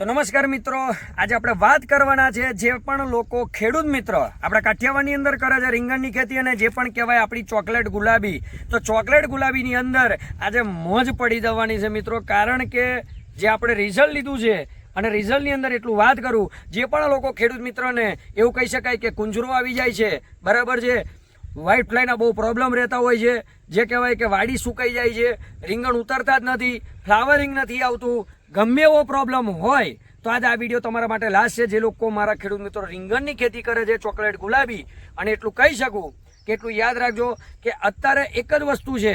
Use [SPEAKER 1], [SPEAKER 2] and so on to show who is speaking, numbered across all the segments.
[SPEAKER 1] તો નમસ્કાર મિત્રો, આજે આપણે વાત કરવાના છે જે પણ લોકો ખેડૂત મિત્ર આપણા કાઠિયાવાડની અંદર કરે છે, રીંગણની ખેતી અને જે પણ કહેવાય આપણી ચોકલેટ ગુલાબી. તો ચોકલેટ ગુલાબીની અંદર આજે મોજ પડી જવાની છે મિત્રો, કારણ કે જે આપણે રિઝલ્ટ લીધું છે અને રિઝલ્ટની અંદર એટલું વાત કરું, જે પણ લોકો ખેડૂત મિત્રને એવું કહી શકાય કે કુંજરો આવી જાય છે, બરાબર છે? વ્હાઇટ ફ્લાયના બહુ પ્રોબ્લેમ રહેતા હોય છે, જે કહેવાય કે વાડી સુકાઈ જાય છે, રીંગણ ઉતરતા જ નથી ફ્લાવરિંગ નથી આવતું ગમે એવો પ્રોબ્લેમ હોય, તો આજે આ વીડિયો તમારા માટે લાસ્ટ છે જે લોકો મારા ખેડૂત મિત્રો રીંગણની ખેતી કરે છે, ચોકલેટ ગુલાબી, અને એટલું કહી શકું કે એટલું યાદ રાખજો કે અત્યારે એક જ વસ્તુ છે.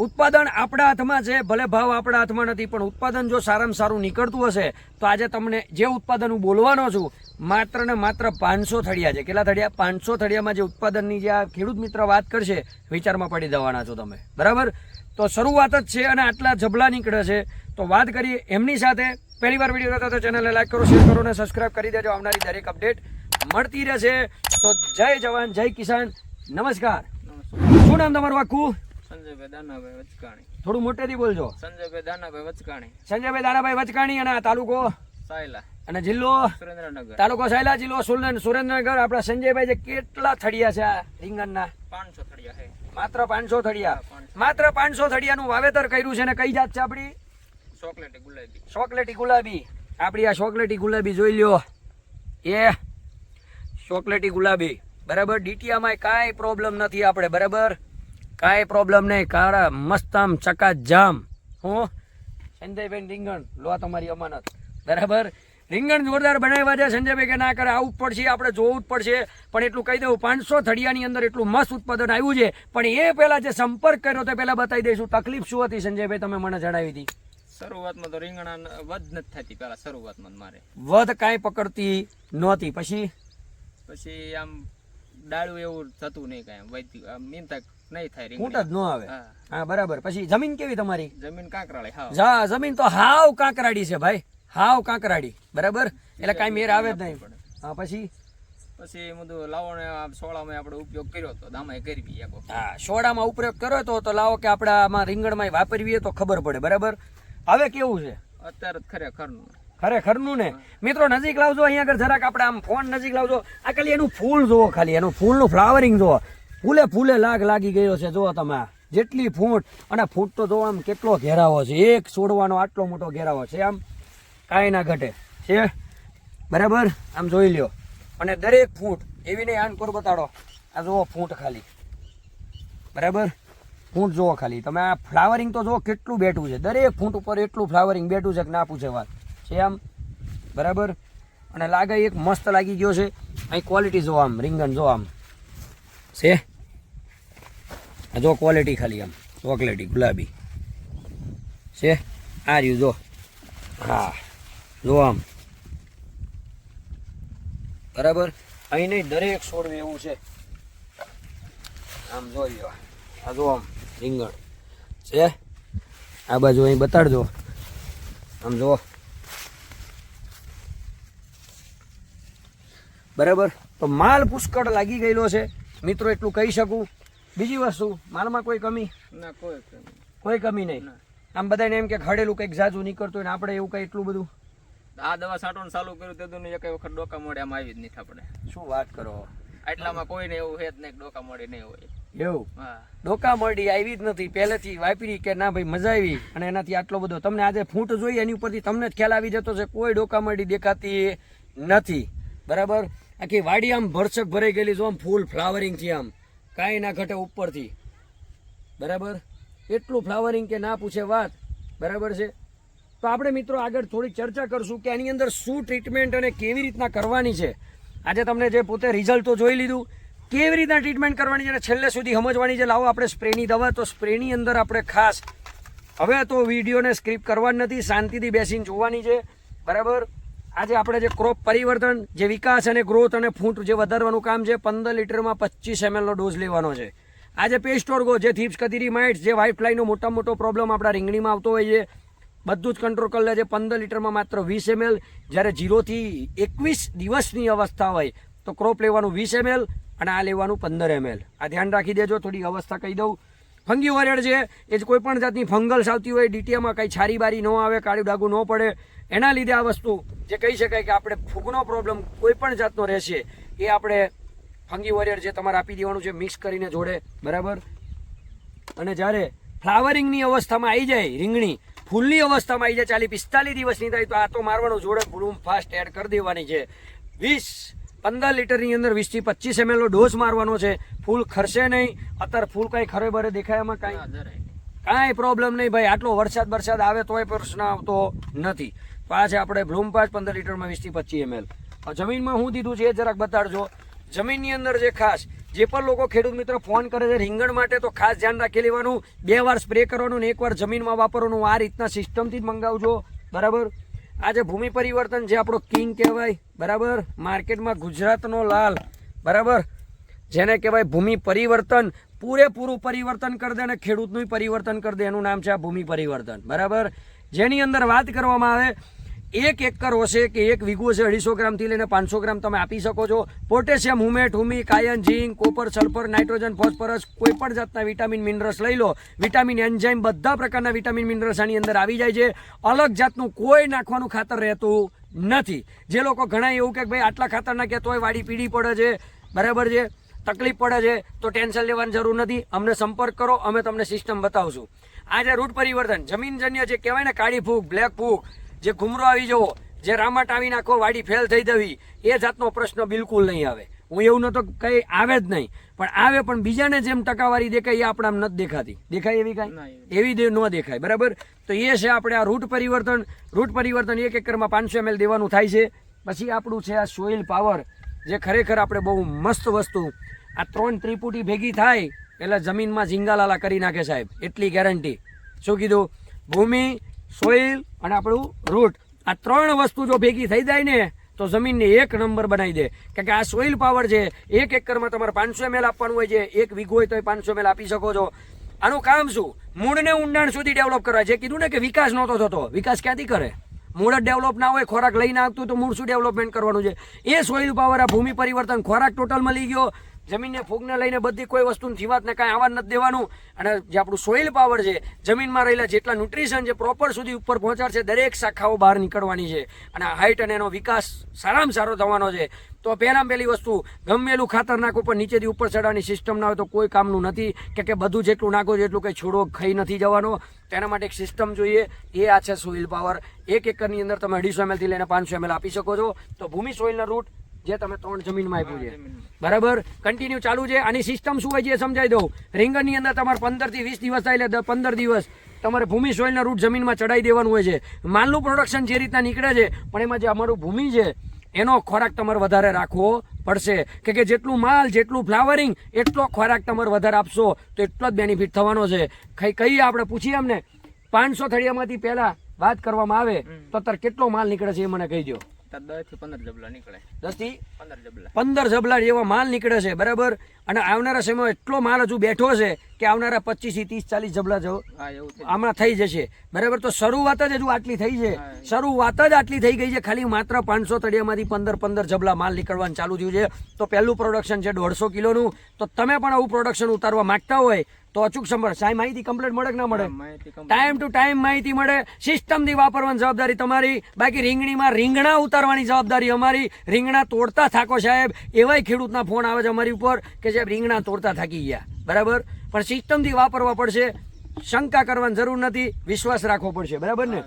[SPEAKER 1] ઉત્પાદન આપણા હાથમાં છે, ભલે ભાવ આપણા હાથમાં નથી, પણ ઉત્પાદન જો સારામાં સારું નીકળતું હશે, તો આજે તમને જે ઉત્પાદન હું બોલવાનો છું, માત્ર ને માત્ર પાંચસો થળિયા છે. કેટલા થળિયા પાંચસો થળિયામાં જે ઉત્પાદનની જે આ ખેડૂત મિત્ર વાત કરશે, વિચારમાં પડી જવાના છો તમે. બરાબર? તો શરૂઆત જ છે અને આટલા જબલા નીકળે છે. તો વાત કરીએ એમની સાથે. પહેલી વાર વીડિયો જોતા તો ચેનલને લાઈક કરો શેર કરો અને સબસ્ક્રાઈબ કરી દેજો. આવનારી દરેક અપડેટ મળતી રહેશે. તો જય જવાન જય કિસાન. નમસ્કાર. શું નામ તમારું આખું?
[SPEAKER 2] સંજયભાઈ દાનાભાઈ વચકાણી.
[SPEAKER 1] થોડું મોટેથી બોલજો.
[SPEAKER 2] સંજયભાઈ દાનાભાઈ વચકાણી.
[SPEAKER 1] સંજયભાઈ દાનાભાઈ વચકાણી અને આ તાલુકો?
[SPEAKER 2] સાયલા.
[SPEAKER 1] અને જિલ્લો?
[SPEAKER 2] સુરેન્દ્રનગર.
[SPEAKER 1] તાલુકો સાયલા જિલ્લો સુરેન્દ્ર સુરેન્દ્રનગર. આપણા સંજયભાઈ જે કેટલા થળિયા છે આ રીંગણના?
[SPEAKER 2] પાંચસો થળિયા
[SPEAKER 1] માત્ર પાંચસો
[SPEAKER 2] 500.
[SPEAKER 1] માત્ર પાંચસો થળિયાનું વાવેતર કર્યું છે અને કઈ જાત છે આપણી?
[SPEAKER 2] ચોકલેટી ગુલાબી.
[SPEAKER 1] ચોકલેટી ગુલાબી. આપણી આ ચોકલેટી ગુલાબી જોઈ લ્યો. એ ચોકલેટી ગુલાબી. બરાબર? ડીટીયામાં કાંઈ પ્રોબ્લેમ નથી આપણે, બરાબર? કાંઈ પ્રોબ્લેમ નહીં. કાળા મસ્ત આમ ચકાજામ. હું? સંજયભાઈ રીંગણ. લો તમારી અમાનત. બરાબર? રીંગણ જોરદાર બનાવ્યા છે. સંજયભાઈ કે ના કરે, આવું જ પડશે, આપણે જોવું જ પડશે. પણ એટલું કહી દઉં, પાંચસો થડિયાની અંદર એટલું મસ્ત ઉત્પાદન આવ્યું છે. પણ એ પહેલાં જે સંપર્ક કર્યો તે પહેલાં બતાવી દઈશું. તકલીફ શું હતી સંજયભાઈ? તમે મને જણાવી હતી
[SPEAKER 2] શરૂઆતમાં તો રીંગણા વધ નથી થતી પેલા શરૂઆતમાં મારે.
[SPEAKER 1] વધ કાંઈ પકડતી નહોતી. પછી?
[SPEAKER 2] પછી આમ ડાળું એવું થતું નહીં કાંઈ. વધી મીન તક નહીં થાય
[SPEAKER 1] ફૂટ જ ન આવે.
[SPEAKER 2] હા.
[SPEAKER 1] બરાબર. પછી જમીન કેવી તમારી?
[SPEAKER 2] જમીન કાંકરાળી હા.
[SPEAKER 1] જા જમીન તો હાવ કાંકરાડી છે ભાઈ. હાવ કાંકરાડી બરાબર? એટલે કાંઈ મેર આવે જ નહીં. હા પછી?
[SPEAKER 2] પછી બધું લાવણ સોળામાં આપણે ઉપયોગ કર્યો તો દામાએ કરવી
[SPEAKER 1] હા સોડામાં ઉપયોગ કર્યો તો તો લાવો કે આપણે આમાં રીંગણમાં વાપરવીએ તો ખબર પડે. બરાબર? હવે કેવું છે?
[SPEAKER 2] અત્યારે જ ખરેખરનું
[SPEAKER 1] ખરેખરનું ને? મિત્રો નજીક લાવજો અહીંયા આગળ જરાક આપણે આમ ફોન નજીક લાવજો. આ ખાલી એનું ફૂલ જુઓ ખાલી એનું ફૂલનું ફ્લાવરિંગ જુઓ. ફૂલે ફૂલે લાગ લાગી ગયો છે જુઓ તમે. જેટલી ફૂટ અને ફૂટ તો જો આમ કેટલો ઘેરાવો છે. એક છોડવાનો આટલો મોટો ઘેરાવો છે આમ. કાંઈ ના ઘટે. છે? બરાબર? આમ જોઈ લ્યો. અને દરેક ફૂટ એવી નહીં આન બતાડો. આ જુઓ ફૂટ ખાલી. બરાબર? ફૂટ જુઓ ખાલી. તમે આ ફ્લાવરિંગ તો જુઓ કેટલું બેઠું છે. દરેક ફૂટ ઉપર એટલું ફ્લાવરિંગ બેઠું છે કે ના પૂછે વાત. છે આમ? બરાબર? અને લાગે એક મસ્ત લાગી ગયો છે. અહીં ક્વોલિટી જો આમ, રીંગણ જો આમ. છે? જો ક્વોલિટી ખાલી આમ. ચોકલેટી ગુલાબી. છે? આ રહ્યું જો હા. જો આમ. બરાબર? અહીં નહીં, દરેક છોડવે એવું છે. આમ જોઈ લો. આ જો આમ. રીંગણ. છે? આ બાજુ અહીં બતાડજો. આમ જુઓ. બરાબર? તો માલ પુષ્કળ લાગી ગયેલો છે. મિત્રો એટલું કહી શકું. બીજી વસ્તુ માલમાં કોઈ કમી?
[SPEAKER 2] ના કોઈ
[SPEAKER 1] કોઈ કમી નહીં. આમ બધાને એમ કે ખડેલું કંઈક જાજુ નીકળતું હોય ને આપણે એવું કંઈ એટલું બધું?
[SPEAKER 2] આ દવા છાંટવાનું ચાલુ કર્યું તે એક વખત ડોકા મોડે આમ આવી જ નહીં આપણે.
[SPEAKER 1] શું વાત કરો?
[SPEAKER 2] આટલામાં કોઈને એવું હે જ નહીં ડોકા મોડે નહીં હોય.
[SPEAKER 1] એવું. ડોકા મળી આવી જ નથી. પહેલેથી વાપરી કે ના ભાઈ મજા આવી. અને એનાથી આટલો બધો. તમને આજે ફૂટ જોઈ એની ઉપરથી તમને જ ખ્યાલ આવી જતો છે કોઈ ડોકા મળી દેખાતી નથી. બરાબર? આખી વાડી આમ ભરસક ભરાઈ ગયેલી જો આમ ફૂલ ફ્લાવરિંગ છે આમ. કાંઈ ના ઘટે ઉપરથી. બરાબર? એટલું ફ્લાવરિંગ કે ના પૂછે વાત. બરાબર છે? તો આપણે મિત્રો આગળ થોડીક ચર્ચા કરશું કે આની અંદર શું ટ્રીટમેન્ટ અને કેવી રીતના કરવાની છે. આજે તમને જે પોતે રિઝલ્ટ તો જોઈ લીધું કેવી રીતના ટ્રીટમેન્ટ કરવાની છે છેલ્લે સુધી સમજવાની છે? લાવો આપણે સ્પ્રેની દવા. તો સ્પ્રેની અંદર આપણે ખાસ હવે તો વિડીયોને સ્ક્રીપ કરવાની નથી. શાંતિથી બેસીને જોવાની છે. બરાબર? આજે આપણે જે ક્રોપ પરિવર્તન, જે વિકાસ અને ગ્રોથ અને ફૂટ જે વધારવાનું કામ છે, પંદર લીટરમાં પચીસ એમએલનો ડોઝ લેવાનો છે. આજે પેસ્ટોર્ગો જે થીપ્સ કતીરી માઇટ્સ જે વ્હાઇટ ફ્લાયનો મોટા મોટો પ્રોબ્લેમ આપણા રીંગણીમાં આવતો હોય છે, બધું જ કંટ્રોલ કરી લે છે. પંદર લીટરમાં માત્ર વીસ એમએલ જ્યારે ઝીરોથી એકવીસ દિવસની અવસ્થા હોય, તો ક્રોપ લેવાનું વીસ એમએલ અને આ લેવાનું પંદર એમએલ આ ધ્યાન રાખી દેજો, થોડી અવસ્થા કહી દઉં. ફંગી વરેડ છે, એ જ કોઈ પણ જાતની ફંગલ્સ આવતી હોય ડીટીએમાં કંઈ છારી બારી ન આવે કાળું ડાગું ન પડે. એના લીધે આ વસ્તુ, જે કહી શકાય કે આપણે ફૂગનો પ્રોબ્લેમ કોઈ પણ જાતનો રહેશે, એ આપણે ફંગી વોરિયર જે તમારે આપી દેવાનું છે મિક્સ કરીને જોડે. બરાબર? અને જ્યારે ફ્લાવરિંગની અવસ્થામાં આવી જાય, રીંગણી, ફૂલની અવસ્થામાં આવી જાય, ચાલી પિસ્તાલીસ દિવસની થાય, તો આ તો મારવાનું જોડે બ્લૂમ ફાસ્ટ એડ કરી દેવાની છે. વીસ પંદર લીટરની અંદર વીસથી પચીસ એમએલનો ડોઝ મારવાનો છે. ફૂલ ખરશે નહીં. અત્યારે ફૂલ કાંઈ ખરે બરે દેખાય એમાં કાંઈ? કાંઈ પ્રોબ્લેમ નહીં ભાઈ. આટલો વરસાદ વરસાદ આવે તોય પ્રશ્ન આવતો નથી. તો આ છે આપણે બ્લૂમ પાસ પંદર લીટરમાં વીસથી પચીસ એમએલ જમીનમાં હું દીધું છે એ જરાક બતાડજો. જમીનની અંદર જે ખાસ જે પણ લોકો ખેડૂત મિત્રો ફોન કરે છે રીંગણ માટે તો ખાસ ધ્યાન રાખી લેવાનું. બે વાર સ્પ્રે કરવાનું ને એકવાર જમીનમાં વાપરવાનું. આ રીતના સિસ્ટમથી જ મંગાવજો. બરાબર? આ જે ભૂમિ પરિવર્તન જે આપણો કિંગ કહેવાય, બરાબર? માર્કેટમાં ગુજરાતનો લાલ, બરાબર? જેને કહેવાય ભૂમિ પરિવર્તન, પૂરેપૂરું પરિવર્તન કરી દે અને ખેડૂતનું પરિવર્તન કરી દે. એનું નામ છે આ ભૂમિ પરિવર્તન, બરાબર? જેની અંદર વાત કરવામાં આવે એક એકર હશે કે એક વીઘું છે, અઢીસો ગ્રામથી લઈને પાંચસો ગ્રામ તમે આપી શકો છો. Potassium, humate, humic કાયન zinc, copper, sulphur, nitrogen, phosphorus કોઈ પણ જાતના વિટામિન, મિનરલ્સ લઈ લો. વિટામિન, એન્ઝાઇમ બધા પ્રકારના વિટામિન, મિનરલ્સ આની અંદર આવી જાય છે. અલગ જાતનું કોઈ નાખવાનું ખાતર રહેતું નથી. જે લોકો ઘણા એવું કે ભાઈ આટલા ખાતર નાખ્યા તોય વાડી પીડી પડે છે. બરાબર છે? તકલીફ પડે છે, તો ટેન્શન લેવાની જરૂર નથી. અમને સંપર્ક કરો, અમે તમને સિસ્ટમ બતાવશું. આ જે રૂટ પરિવર્તન. જમીનજન્ય જે કહેવાય ને, કાળી ફૂગ બ્લેક ફૂગ જે ઘુમરો આવી જવો જે રામાટ આવી નાખો વાડી ફેલ થઈ દેવી એ જાતનો પ્રશ્ન બિલકુલ નહીં આવે. હું એવું નતો કંઈ આવે જ નહીં પણ આવે પણ બીજાને જેમ ટકાવારી દેખાય એ આપણામાં નથી દેખાતી. દેખાય એવી કાંઈ?
[SPEAKER 2] એવી
[SPEAKER 1] એવી ન દેખાય બરાબર? તો એ છે આપણે આ રૂટ પરિવર્તન. રૂટ પરિવર્તન એક એકરમાં પાંચસો એમએલ દેવાનું થાય છે. પછી આપણું છે આ સોઇલ પાવર જે ખરેખર આપણે બહુ મસ્ત વસ્તુ. આ ત્રણ ત્રિપુટી ભેગી થાય એટલે જમીનમાં ઝીંગાલાલા કરી નાખે સાહેબ એટલી ગેરંટી શું કીધું? ભૂમિ સોઇલ અને આપણું રૂટ. આ ત્રણ વસ્તુ જો ભેગી થઈ જાય ને, તો જમીનને એક નંબર બનાવી દે. કારણ કે આ સોઇલ પાવર છે, એક એકરમાં તમારે પાંચસો એમએલ આપવાનું હોય છે, એક વીઘો હોય તો પાંચસો એમએલ આપી શકો છો. આનું કામ શું? મૂળને ઊંડાણ સુધી ડેવલપ કરવા. જે કીધું ને કે વિકાસ નહોતો થતો. વિકાસ ક્યાંથી કરે? મૂળ જ ડેવલપ ના હોય, ખોરાક લઈને આવતું તો મૂળ શું ડેવલપમેન્ટ કરવાનું છે? એ સોઇલ પાવર આ ભૂમિ પરિવર્તન ખોરાક ટોટલ મળી ગયો. જમીનને ફૂગને લઈને બધી કોઈ વસ્તુની જીવાતને કાંઈ આવવા નથી દેવાનું. અને જે આપણું સોઇલ પાવર છે, જમીનમાં રહેલા જેટલા ન્યુટ્રિશન છે પ્રોપર સુધી ઉપર પહોંચાડશે, દરેક શાખાઓ બહાર નીકળવાની છે. અને હાઇટ અને એનો વિકાસ સારામાં સારો થવાનો છે. તો પહેલાં પહેલી વસ્તુ, ગમેલું ખાતર નાખો પણ નીચેથી ઉપર ચડવાની સિસ્ટમ ના હોય તો કોઈ કામનું નથી. કે કે બધું જેટલું નાખો જેટલું કંઈ છોડો ખાઈ નથી જવાનો. તેના માટે એક સિસ્ટમ જોઈએ. એ આ છે સોઇલ પાવર એક એકરની અંદર તમે અઢીસો એમએલથી લઈને પાંચસો એમએલ આપી શકો છો. તો ભૂમિ સોઇલના રૂટ જે તમે ત્રણ જમીનમાં આપ્યું છે. બરાબર? કન્ટિન્યુ ચાલુ છે. આની સિસ્ટમ શું હોય છે એ સમજાવી દઉં. રીંગણની અંદર તમારે પંદરથી વીસ દિવસ થાય એટલે પંદર દિવસ તમારે ભૂમિ સોઇલના રૂટ જમીનમાં ચડાઈ દેવાનું હોય છે. માલનું પ્રોડક્શન જે રીતના નીકળે છે પણ એમાં જે અમારું ભૂમિ છે એનો ખોરાક તમારે વધારે રાખવો પડશે. કે કે જેટલું માલ જેટલું ફ્લાવરિંગ એટલો ખોરાક તમારે વધારે આપશો. તો એટલો જ બેનિફિટ થવાનો છે. કઈ કહીએ આપણે પૂછીએ અમને. પાંચસો થળિયામાંથી પહેલાં વાત કરવામાં આવે તો અત્યારે કેટલો માલ નીકળે છે એ મને કહી દો
[SPEAKER 2] દસથી પંદર જબલા નીકળે.
[SPEAKER 1] દસથી
[SPEAKER 2] પંદર જબલા.
[SPEAKER 1] પંદર જબલા જેવા માલ નીકળે છે બરાબર? અને આવનારા સમયમાં એટલો માલ હજુ બેઠો છે કે આવનારા પચીસથી ત્રીસ ચાલીસ જબલા જો
[SPEAKER 2] હા એવું છે
[SPEAKER 1] આમાં થઈ જશે. બરાબર? તો શરૂઆત જ હજુ આટલી થઈ છે. શરૂઆત જ આટલી થઈ ગઈ છે. ખાલી માત્ર પાંચસો તળિયામાંથી પંદર પંદર જબલા માલ નીકળવાનું ચાલુ થયું છે. તો પહેલું પ્રોડક્શન છે દોઢસો કિલોનું. તો તમે પણ આવું પ્રોડક્શન ઉતારવા માગતા હોય તો અચૂક સંભાળ. સાહેબ માહિતી કમ્પ્લીટ મળે કે ના મળે. ટાઈમ ટુ ટાઈમ માહિતી મળે. સિસ્ટમથી વાપરવાની જવાબદારી તમારી. બાકી રીંગણીમાં રીંગણા ઉતારવાની જવાબદારી અમારી. રીંગણા તોડતા થાકો સાહેબ. એવાય ખેડૂતના ફોન આવે છે અમારી ઉપર કે સાહેબ રીંગણા તોડતા થાકી ગયા. બરાબર? પણ સિસ્ટમથી વાપરવા પડશે. શંકા કરવાની જરૂર નથી. વિશ્વાસ રાખવો પડશે. બરાબર ને?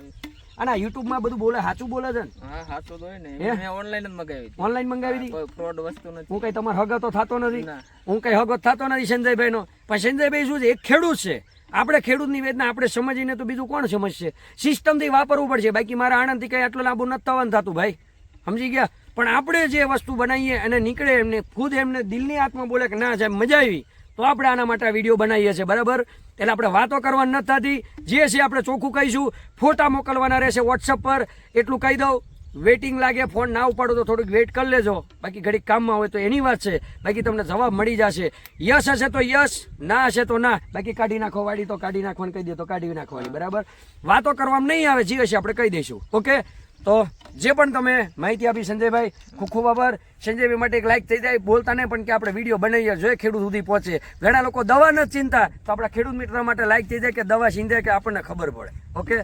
[SPEAKER 1] અને યુટ્યુબમાં બધું બોલે સાચું બોલે છે ને?
[SPEAKER 2] હા સાચું તો ને. મેં ઓનલાઈન જ મંગાવી
[SPEAKER 1] ઓનલાઈન મંગાવી હતી?
[SPEAKER 2] ફ્રોડ વસ્તુ નથી.
[SPEAKER 1] હું કઈ તમારો હગો તો થતો નથી? હું કઈ હગો થતો નથી સંજયભાઈનો? પણ સંજયભાઈ શું છે એક ખેડૂત છે. આપણે ખેડૂતની વેદના આપણે સમજીને તો બીજું કોણ સમજશે? સિસ્ટમથી વાપરવું પડશે. બાકી મારા આણંદથી કઈ આટલું લાંબુ નથી થવાનું થતું ભાઈ. સમજી ગયા? પણ આપણે જે વસ્તુ બનાવીએ અને નીકળે એમને ખુદ એમને દિલની આત્મા બોલે કે ના સાહેબ મજા આવી. તો આપણે આના માટે વીડિયો બનાવીએ છીએ, બરાબર? એટલે આપણે વાતો કરવાની નથી થતી. જે છે આપણે ચોખ્ખું કહીશું. ફોટા મોકલવાના રહેશે વોટ્સઅપ પર. એટલું કહી દઉં. વેઇટિંગ લાગે ફોન ના ઉપાડો તો થોડુંક વેઇટ કરી લેજો. બાકી ઘડીક કામમાં હોય તો એની વાત છે. બાકી તમને જવાબ મળી જશે. યસ હશે તો યસ ના હશે તો ના. બાકી કાઢી નાખો વાડી તો કાઢી નાખવાની કહી દે તો કાઢી નાખવાની, બરાબર? વાતો કરવામાં નહીં આવે, જે હશે આપણે કહી દઈશું. ઓકે? તો જે પણ તમે માહિતી આપી સંજયભાઈ, ખૂબ ખૂબ આભાર. સંજયભાઈ માટે એક લાઈક થઈ જાય. બોલતા નહીં પણ કે આપણે વીડિયો બનાવીએ જોઈએ ખેડૂત સુધી પહોંચે. ઘણા લોકો દવા નથી ચિંતા, તો આપણા ખેડૂત મિત્ર માટે લાઈક થઈ જાય કે દવા સિંધે કે આપણને ખબર પડે. ઓકે